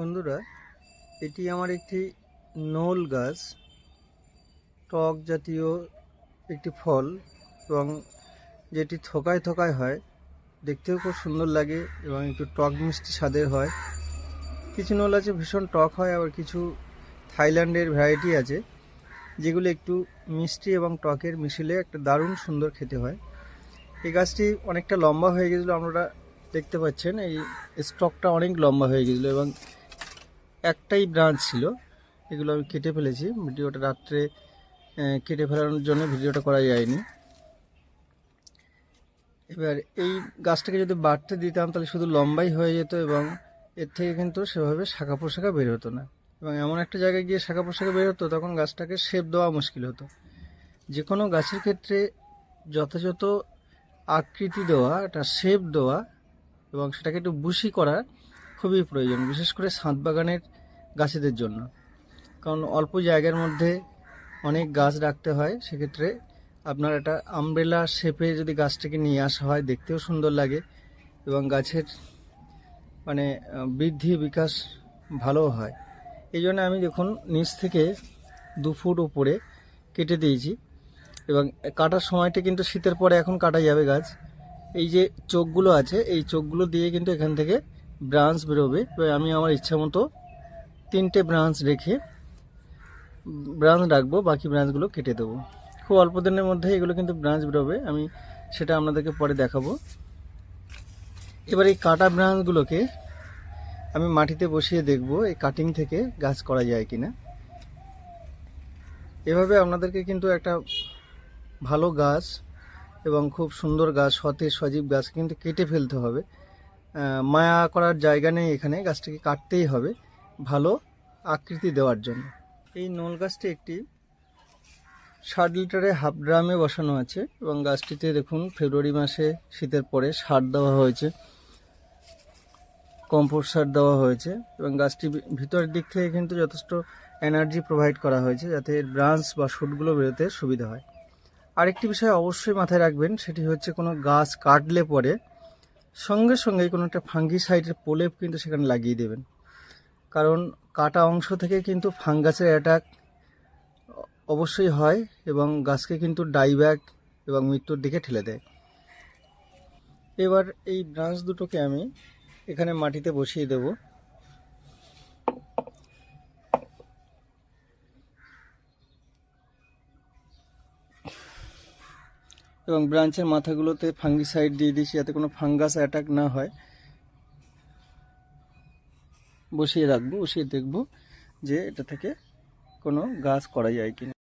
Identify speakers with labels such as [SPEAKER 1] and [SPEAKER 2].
[SPEAKER 1] বন্ধুরা, এটি আমার একটি নোল গাছ, টক জাতীয় একটি ফল এবং যেটি থোকায় থোকায় হয়। দেখতেও খুব সুন্দর লাগে এবং একটু টক মিষ্টি স্বাদের হয়। কিছু নোল আছে ভীষণ টক হয়, আবার কিছু থাইল্যান্ডের ভ্যারাইটি আছে, যেগুলো একটু মিষ্টি এবং টকের মিশিলে একটা দারুণ সুন্দর খেতে হয়। এই গাছটি অনেকটা লম্বা হয়ে গেছিল, আপনারা দেখতে পাচ্ছেন। এই স্টকটা অনেক লম্বা হয়ে গেছিল এবং একটাই ব্রাঞ্চ ছিল। এগুলো আমি কেটে ফেলেছি। ভিডিওটা রাত্রে কেটে ফেলানোর জন্য ভিডিওটা করা যায়নি। এবার এই গাছটাকে যদি বাড়তে দিতাম, তাহলে শুধু লম্বাই হয়ে যেত এবং এর থেকে কিন্তু সেভাবে শাখা পোশাখা বের হতো না। এবং এমন একটা জায়গায় গিয়ে শাখা পোশাখা বের হতো, তখন গাছটাকে শেপ দেওয়া মুশকিল হতো। যে কোনো গাছের ক্ষেত্রে যথাযথ আকৃতি দেওয়া, একটা শেপ দেওয়া এবং সেটাকে একটু বুশি করা খুবই প্রয়োজন, বিশেষ করে ছাদ বাগানের গাছেদের জন্য। কারণ অল্প জায়গার মধ্যে অনেক গাছ রাখতে হয়, সেক্ষেত্রে আপনার একটা আমব্রেলা শেপে যদি গাছটাকে নিয়ে আসা হয়, দেখতেও সুন্দর লাগে এবং গাছের মানে বৃদ্ধি, বিকাশ ভালো হয়। এই জন্য আমি দেখুন, নিচ থেকে দু ফুট উপরে কেটে দিয়েছি এবং কাটার সময়টা কিন্তু শীতের পরে এখন কাটা যাবে গাছ। এই যে চোখগুলো আছে, এই চোখগুলো দিয়ে কিন্তু এখান থেকে ব্রাঞ্চ বেরোবে। এবার আমি আমার ইচ্ছা মতো তিনটে ব্রাঞ্চ রেখে ব্রাঞ্চ রাখব, বাকি ব্রাঞ্চগুলো কেটে দেবো। খুব অল্প দিনের মধ্যে এগুলো কিন্তু ব্রাঞ্চ বেরোবে, আমি সেটা আপনাদেরকে পরে দেখাবো। এবার এই কাটা ব্রাঞ্চগুলোকে আমি মাটিতে বসিয়ে দেখব, এই কাটিং থেকে গাছ করা যায় কিনা। এভাবে আপনাদেরকে কিন্তু একটা ভালো গাছ এবং খুব সুন্দর গাছ, সতেজ, সজীব গাছ কিন্তু কেটে ফেলতে হবে। মায়া করার জায়গা নেই এখানে, গাছটাকে কাটতেই হবে ভালো আকৃতি দেওয়ার জন্য। এই নল গাছটি একটি ষাট লিটারে হাফ ড্রামে বসানো আছে এবং গাছটিতে দেখুন ফেব্রুয়ারি মাসে শীতের পরে সার দেওয়া হয়েছে, কম্পোস্ট সার দেওয়া হয়েছে এবং গাছটি ভিতরের দিক থেকে কিন্তু যথেষ্ট এনার্জি প্রোভাইড করা হয়েছে যাতে এর ব্রাঞ্চ বা শুটগুলো বেরোতে সুবিধা হয়। আরেকটি বিষয় অবশ্যই মাথায় রাখবেন, সেটি হচ্ছে কোনো গাছ কাটলে পরে সঙ্গে সঙ্গে কোনো একটা ফাঙ্গি সাইডের প্রলেপ কিন্তু সেখানে লাগিয়ে দেবেন। কারণ কাটা অংশ থেকে কিন্তু ফাঙ্গাসের অ্যাটাক অবশ্যই হয় এবং গাছকে কিন্তু ডাইব্যাক এবং মৃত্যুর দিকে ঠেলে দেয়। এবার এই ব্রাঞ্চ দুটোকে আমি এখানে মাটিতে বসিয়ে দেব। এবং ব্রাঞ্চের মাথাগুলোতে ফাঙ্গিসাইড দিয়ে দিয়েছি যাতে কোনো ফাঙ্গাস অ্যাটাক না হয়। বসিয়ে রাখব, বসিয়ে দেখব যে এটা থেকে কোনো গাছ করা যায় কিনা।